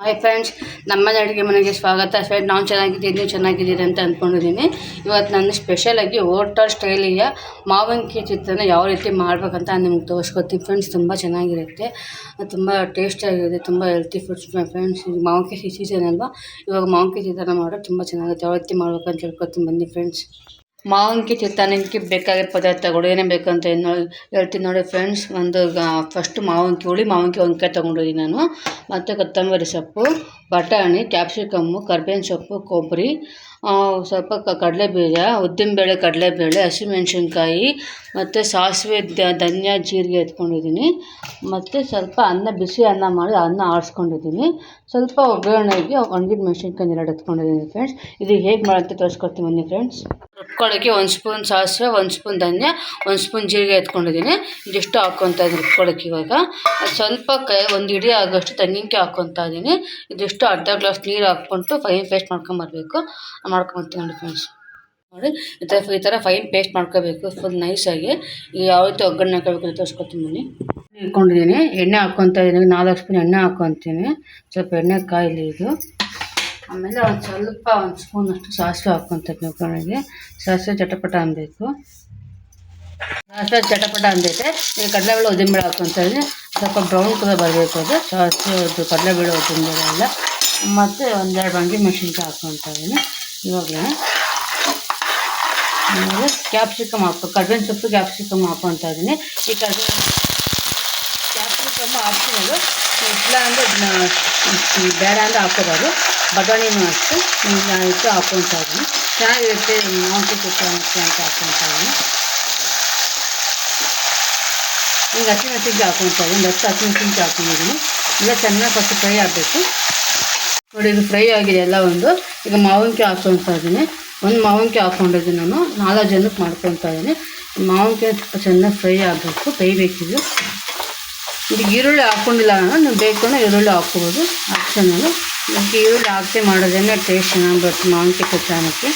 Hi friends ನಮ್ಮ ಅಡುಗೆ ಮನೆಗೆ ಸ್ವಾಗತ. ಫ್ರೆಂಡ್ ನಾವು ಚೆನ್ನಾಗಿದ್ದೀವಿ ನೀವು ಚೆನ್ನಾಗಿದ್ದೀರಿ ಅಂತ ಅಂದ್ಕೊಂಡಿದ್ದೀನಿ ಇವತ್ತು ನಾನು ಸ್ಪೆಷಲಾಗಿ ಹೋಟಲ್ ಸ್ಟೈಲಿಯ ಮಾವಿನಕಾಯಿ ಚಿತ್ರನ ಯಾವ ರೀತಿ ಮಾಡಬೇಕಂತ ನಿಮ್ಗೆ ತೋರಿಸ್ಕೊತೀನಿ ಫ್ರೆಂಡ್ಸ್ ತುಂಬ ಚೆನ್ನಾಗಿರುತ್ತೆ. ತುಂಬ ಟೇಸ್ಟಿಯಾಗಿರುತ್ತೆ ತುಂಬ ಹೆಲ್ತಿ ಫುಡ್ಸ್ ಫ್ರೆಂಡ್ಸ್ ಈಗ ಮಾವಿನಕಾಯಿ ಸೀಸನ್ ಅಲ್ವಾ? ಇವಾಗ ಮಾವಿನಕಾಯಿ ಚಿತ್ರನ ಮಾಡೋದು ತುಂಬ ಚೆನ್ನಾಗುತ್ತೆ. ಯಾವ ರೀತಿ ಮಾಡ್ಬೇಕಂತ ಹೇಳ್ಕೊತೀನಿ ಬನ್ನಿ ಫ್ರೆಂಡ್ಸ್ ಮಾವಿನಕಾಯಿ ಚಿತ್ರಾನ್ನಕ್ಕೆ ಬೇಕಾಗಿರೋ ಪದಾರ್ಥಗಳು ಏನೇನು ಅಂತ ಏನು ಹೇಳ್ತೀನಿ ನೋಡಿ ಫ್ರೆಂಡ್ಸ್ ಒಂದು ಫಸ್ಟು ಮಾವಿನಕಾಯಿ, ಹುಳಿ ಮಾವಿನಕಾಯಿ ಒಂದು ಕಾಯಿ ನಾನು. ಮತ್ತು ಕೊತ್ತಂಬರಿ ಸೊಪ್ಪು, ಬಟಾಣಿ ಕ್ಯಾಪ್ಸಿಕಮ್ಮು ಕರ್ಬೇವಿನ ಸೊಪ್ಪು, ಕೊಬ್ಬರಿ ಸ್ವಲ್ಪ ಕಡಲೆಬೀಜ, ಉದ್ದಿನಬೇಳೆ, ಕಡಲೆಬೇಳೆ, ಹಸಿಮೆಣ್ಸಿನ್ಕಾಯಿ, ಮತ್ತು ಸಾಸಿವೆ ಧನಿಯಾ, ಜೀರಿಗೆ ಎತ್ಕೊಂಡಿದ್ದೀನಿ. ಮತ್ತು ಸ್ವಲ್ಪ ಅನ್ನ, ಬಿಸಿ ಅನ್ನ ಮಾಡಿ ಅನ್ನ ಆರಿಸ್ಕೊಂಡಿದ್ದೀನಿ. ಸ್ವಲ್ಪ ಒಗ್ಗರಣೆಗೆ ಒಣಗಿದ ಮೆಣಸಿನ್ಕಾಯಿ ಎರಡು ಎತ್ಕೊಂಡಿದ್ದೀನಿ ಫ್ರೆಂಡ್ಸ್ ಇದು ಹೇಗೆ ಮಾಡುತ್ತೆ ತೋರಿಸ್ಕೊಡ್ತೀನಿ ಬನ್ನಿ ಫ್ರೆಂಡ್ಸ್ ರುಬ್ಕೊಳ್ಳೋಕ್ಕೆ ಒಂದು ಸ್ಪೂನ್ ಸಾಸಿವೆ, ಒಂದು ಸ್ಪೂನ್ ಧನ್ಯ, ಒಂದು ಸ್ಪೂನ್ ಜೀರಿಗೆ ಎತ್ಕೊಂಡಿದ್ದೀನಿ. ಇದಿಷ್ಟು ಹಾಕ್ಕೊತಾ ಇದ್ದೀನಿ ಇವಾಗ. ಸ್ವಲ್ಪ ಕೈ, ಒಂದು ಇಡೀ ಆಗೋಷ್ಟು ತೆಂಗಿನಕಾಯಿ ಹಾಕ್ಕೊತಾ ಇದ್ದೀನಿ. ಇದಿಷ್ಟು ಅರ್ಧ ಗ್ಲಾಸ್ ನೀರು ಹಾಕ್ಕೊಂಡು ಫೈನ್ ಪೇಸ್ಟ್ ಮಾಡ್ಕೊಂಬರ್ಬೇಕು ಮಾಡ್ಕೊಂಬರ್ತೀನಿ ನೋಡಿ ಫ್ರೆಂಡ್ಸ್. ನೋಡಿ, ಈ ಥರ ಈ ಥರ ಫೈನ್ ಪೇಸ್ಟ್ ಮಾಡ್ಕೋಬೇಕು ಫುಲ್ ನೈಸಾಗಿ ಯಾವ ರೀತಿ ಒಗ್ಗರಣೆ ಹಾಕೋಬೇಕು ಅಂತ ತೋರಿಸ್ಕೊತೀನಿ ಬನ್ನಿ. ಇಟ್ಕೊಂಡಿದ್ದೀನಿ ಎಣ್ಣೆ ಹಾಕ್ಕೊತಾ ಇದ್ದೀನಿ. ನಾಲ್ಕು ಸ್ಪೂನ್ ಎಣ್ಣೆ ಹಾಕ್ಕೊತೀನಿ ಸ್ವಲ್ಪ ಎಣ್ಣೆ ಕಾಯಿಲಿ ಇದು. ಆಮೇಲೆ ಒಂದು ಸ್ವಲ್ಪ ಒಂದು ಸ್ಪೂನಷ್ಟು ಸಾಸಿವೆ ಹಾಕ್ಕೊತೀನಿ ಒಗ್ಗರಣೆಗೆ ಸಾಸಿವೆ ಚಟಪಟ ಅನ್ಬೇಕು. ಸಾಸಿವೆ ಚಟಪಟ ಅಂದೈತೆ ಈಗ ಕಡಲೆಬೇಳೆ ಉದ್ದಿನಬೇಳೆ ಹಾಕ್ಕೊತಾ ಇದ್ದೀನಿ. ಸ್ವಲ್ಪ ಬ್ರೌನ್ ಕಲರ್ ಬರಬೇಕು ಅದು. ಸಾಸಿವೆ ಅದು ಕಡಲೆಬೇಳೆ ಉದ್ದಿನಬೇಳೆ ಎಲ್ಲ. ಮತ್ತು ಒಂದೆರಡು ಬಂಗಿ ಮೆಣಸಿನ್ಕಾಯಿ ಹಾಕ್ಕೊತಾ ಇದ್ದೀನಿ. ಇವಾಗಲೇ. ಆಮೇಲೆ ಕ್ಯಾಪ್ಸಿಕಮ್ ಹಾಕ್ಬೇಕು ಕರ್ಬೇವಿನ ಸೊಪ್ಪು ಕ್ಯಾಪ್ಸಿಕಮ್ ಹಾಕ್ಕೊತಾ ಇದ್ದೀನಿ. ಈ ಕರ್ಬೇವಿನ ಕ್ಯಾಪ್ಸಿಕಮ್ ಆಪ್ಷನಲ್ಲು ಇಲ್ಲ ಅಂದರೆ ಬೇಡ ಅಂದರೆ ಹಾಕೋಬಾರ್ದು ಬಟಾಣಿನೂ ಅಷ್ಟೇ ಇಟ್ಟು ಹಾಕ್ಕೊತಾ ಇದ್ದೀನಿ. ಚೆನ್ನಾಗಿರುತ್ತೆ ಮಾಂಸ ಚಿತ್ರಾನ್ನಕ್ಕೆ ಅಂತ ಹಾಕ್ಕೊತಾ ಇದ್ದೀನಿ. ಈಗ ಹಸಿಮೆಣಸಿನ್ಕಾಯಿ ಹಾಕ್ಕೊತಾ ಇದ್ದೀನಿ. ಹತ್ತು ಹಸಿಮೆಣಸಿನ್ಕಾಯಿ ಹಾಕೊಂಡಿದ್ದೀನಿ. ಈಗ ಚೆನ್ನಾಗಿ ಫಸ್ಟ್ ಫ್ರೈ ಆಗಬೇಕು. ನೋಡಿ, ಇದು ಫ್ರೈ ಆಗಿದೆ ಎಲ್ಲ ಒಂದು. ಈಗ ಮಾವಿನಕಾಯಿ ಹಾಕ್ಕೊತಾ ಇದ್ದೀನಿ. ಒಂದು ಮಾವಿನಕಾಯಿ ಹಾಕ್ಕೊಂಡಿದ್ದೀನಿ ನಾನು. ನಾಲ್ಕು ಜನಕ್ಕೆ ಮಾಡ್ಕೊತಾ ಇದ್ದೀನಿ. ಮಾವಿನಕಾಯಿ ಚೆನ್ನಾಗಿ ಫ್ರೈ ಆಗಬೇಕು. ಬೇಯಬೇಕಿದು. ಇದು ಈರುಳ್ಳಿ ಹಾಕೊಂಡಿಲ್ಲ ನಾನು ನೀವು ಬೇಕು ಅಂದರೆ ಈರುಳ್ಳಿ ಹಾಕ್ಬೋದು. ಆಪ್ಷನಲ್ಲು ಮತ್ತು ಈರುಳ್ಳಿ ಹಾಕಿ ಮಾಡೋದೇನೆ ಟೇಸ್ಟ್ ಚೆನ್ನಾಗಿ ಬರುತ್ತೆ ಮಾವಿನಕಾಯಿ ಚಿತ್ರಾನ್ನಕ್ಕೆ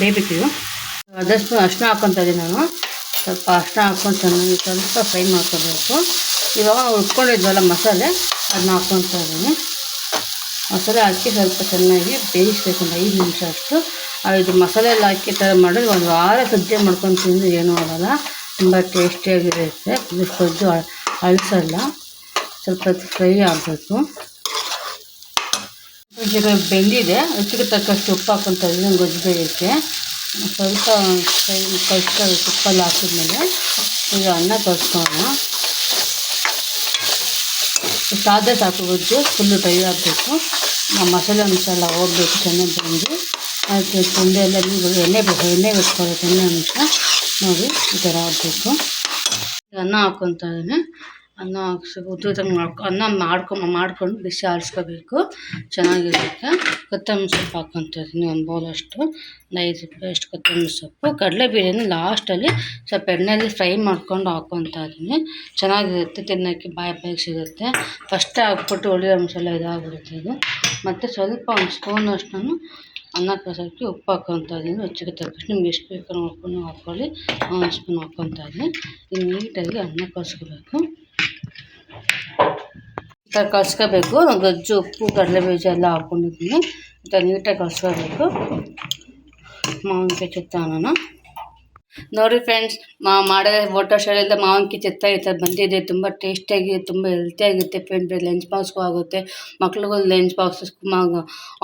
ಬೇಯಬೇಕಿದು ಅದಷ್ಟು ಅರ್ಶಿನ ಹಾಕ್ಕೊತಾ ಇದೀನಿ ನಾನು. ಸ್ವಲ್ಪ ಅರ್ಶಿನ ಹಾಕ್ಕೊಂಡು ಚೆನ್ನಾಗಿ ಸ್ವಲ್ಪ ಫ್ರೈ ಮಾಡ್ಕೋಬೇಕು. ಇವಾಗ ಉಟ್ಕೊಂಡಿದ್ವಲ್ಲ ಮಸಾಲೆ ಅದನ್ನ ಹಾಕ್ಕೊತಾ ಇದ್ದೀನಿ. ಮಸಾಲೆ ಹಾಕಿ ಸ್ವಲ್ಪ ಚೆನ್ನಾಗಿ ಬೇಯಿಸ್ಬೇಕು ಒಂದು ಐದು ನಿಮಿಷ ಅಷ್ಟು. ಇದು ಮಸಾಲೆ ಎಲ್ಲ ಹಾಕಿ ಥರ ಮಾಡಿದ್ರೆ ಒಂದು ವಾರ ಸಜ್ಜೆ ಮಾಡ್ಕೊಂಡು ತಿಂದು ಏನೂ ಆಗೋಲ್ಲ. ತುಂಬ ಟೇಸ್ಟಿಯಾಗಿರುತ್ತೆ ಗೊಜ್ಜು ಅಳಿಸಲ್ಲ ಸ್ವಲ್ಪ ಹೊತ್ತು ಫ್ರೈ ಆಗಬೇಕು. ಈಗ ಬೆಂದಿದೆ ರುಚಿಗೆ ತಕ್ಕಷ್ಟು ಉಪ್ಪು ಇದ್ದೀನಿ ಗೊಜ್ಜು ಬೇಯೋಕ್ಕೆ ಸ್ವಲ್ಪ ಫ್ರೈ ಕಳ್ಸ್ಕೊ ಉಪ್ಪಲ್ಲಿ ಹಾಕಿದ್ಮೇಲೆ ಈಗ ಅನ್ನ ಕಳ್ಸ್ಕೊಳ್ಳೋಣ ಇಷ್ಟಾದರೆ ಸಾಕು ಗೊಜ್ಜು. ಫುಲ್ಲು ಡ್ರೈ ಆಗಬೇಕು. ಮಸಾಲೆ ಅಂಶ ಹೋಗ್ಬೇಕು ಚೆನ್ನಾಗಿ ಬಂದು. ಅದಕ್ಕೆ ತುಂಬ ಎಲ್ಲ ಎಣ್ಣೆ ಬೇಕು ಎಣ್ಣೆ ಬಿಟ್ಕೊಳ್ಳೋದು ಎಣ್ಣೆ ಅಂಶ. ನೋಡಿ, ಈ ಥರ ಆಗಬೇಕು ಅನ್ನ ಹಾಕ್ಕೊತಾ ಇದ್ದೀನಿ. ಅನ್ನ ಹಾಕ್ಸಿ ಉದ್ದ ಮಾಡ್ಕೊ, ಅನ್ನ ಮಾಡ್ಕೊ, ಮಾಡ್ಕೊಂಡು ಬಿಸಿ ಆರಿಸ್ಕೋಬೇಕು. ಚೆನ್ನಾಗಿರುತ್ತೆ. ಕೊತ್ತಂಬರಿ ಸೊಪ್ಪು ಹಾಕೊಂತ ಇದ್ದೀನಿ ಒಂದು ಬೌಲಷ್ಟು ಒಂದು ಐದು ರೂಪಾಯಿ ಕೊತ್ತಂಬರಿ ಸೊಪ್ಪು. ಲಾಸ್ಟ್ ಲಾಸ್ಟಲ್ಲಿ ಸ್ವಲ್ಪ ಎಣ್ಣೆಯಲ್ಲಿ ಫ್ರೈ ಮಾಡ್ಕೊಂಡು ಹಾಕ್ಕೊತಾ ಇದ್ದೀನಿ. ಚೆನ್ನಾಗಿರುತ್ತೆ, ತಿನ್ನೋಕ್ಕೆ ಬಾಯಿ ಬಾಯಿಗೆ ಸಿಗುತ್ತೆ. ಫಸ್ಟೇ ಹಾಕ್ಬಿಟ್ಟು ಒಳ್ಳೆ ಅಂಶ ಎಲ್ಲ ಇದಾಗ್ಬಿಡುತ್ತೆ ಇದು. ಮತ್ತು ಸ್ವಲ್ಪ ಒಂದು ಸ್ಪೂನಷ್ಟು ನಾನು ಅನ್ನ ಕಸಕ್ಕೆ ಉಪ್ಪು ಹಾಕ್ಕೊತಾ ಇದ್ದೀನಿ ರುಚಿಗೆ ತಕ್ಕಷ್ಟು ನಿಮ್ಗೆ ಎಷ್ಟು ಬೇಕು ನೋಡ್ಕೊಂಡು ಹಾಕ್ಕೊಳ್ಳಿ ಒಂದು ಸ್ಪೂನ್ ಹಾಕ್ಕೊತಾ ಇದ್ದೀನಿ ಈಗ ನೀಟಾಗಿ ಅನ್ನ ಕಲಿಸ್ಕೋಬೇಕು ಈ ಥರ ಕಲಿಸ್ಕೋಬೇಕು ಗೊಜ್ಜು ಉಪ್ಪು ಕಡಲೆಬೀಜ ಎಲ್ಲ ಹಾಕ್ಕೊಂಡಿದ್ದೀನಿ ಈ ಥರ ನೀಟಾಗಿ ಕಲಿಸ್ಕೋಬೇಕು ಮಾವಿನಕಾಯಿ ಚಿತ್ರಾನ್ನ ನೋಡಿ ಫ್ರೆಂಡ್ಸ್ ಮಾ ಮಾಡೋ ಮಾವಿನಕಾಯಿ ಚಿತ್ರ ಈ ಥರ ಬಂದಿದೆ. ತುಂಬ ಟೇಸ್ಟಿಯಾಗಿ ತುಂಬ ಹೆಲ್ತಿಯಾಗಿರುತ್ತೆ ಫ್ರೆಂಡ್ಸ್ ಲಂಚ್ ಬಾಕ್ಸ್ಗೂ ಆಗುತ್ತೆ. ಮಕ್ಳಿಗೂ ಲಂಚ್ ಬಾಕ್ಸಸ್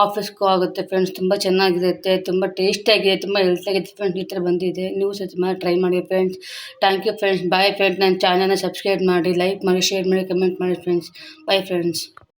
ಆಫೀಸ್ಗೂ ಆಗುತ್ತೆ ಫ್ರೆಂಡ್ಸ್ ತುಂಬ ಚೆನ್ನಾಗಿರುತ್ತೆ, ತುಂಬ ಟೇಸ್ಟಿಯಾಗಿದೆ ತುಂಬ ಹೆಲ್ತಿಯಾಗಿದೆ ಫ್ರೆಂಡ್ಸ್ ಈ ಥರ ಬಂದಿದೆ. ನೀವು ಸಹ ಟ್ರೈ ಮಾಡಿ friends thank you friends bye friends ನನ್ನ ಚಾನಲ್ನ ಸಬ್ಸ್ಕ್ರೈಬ್ ಮಾಡಿ ಲೈಕ್ ಮಾಡಿ ಶೇರ್ ಮಾಡಿ ಕಮೆಂಟ್ ಮಾಡಿ ಫ್ರೆಂಡ್ಸ್ ಬಾಯ್ ಫ್ರೆಂಡ್ಸ್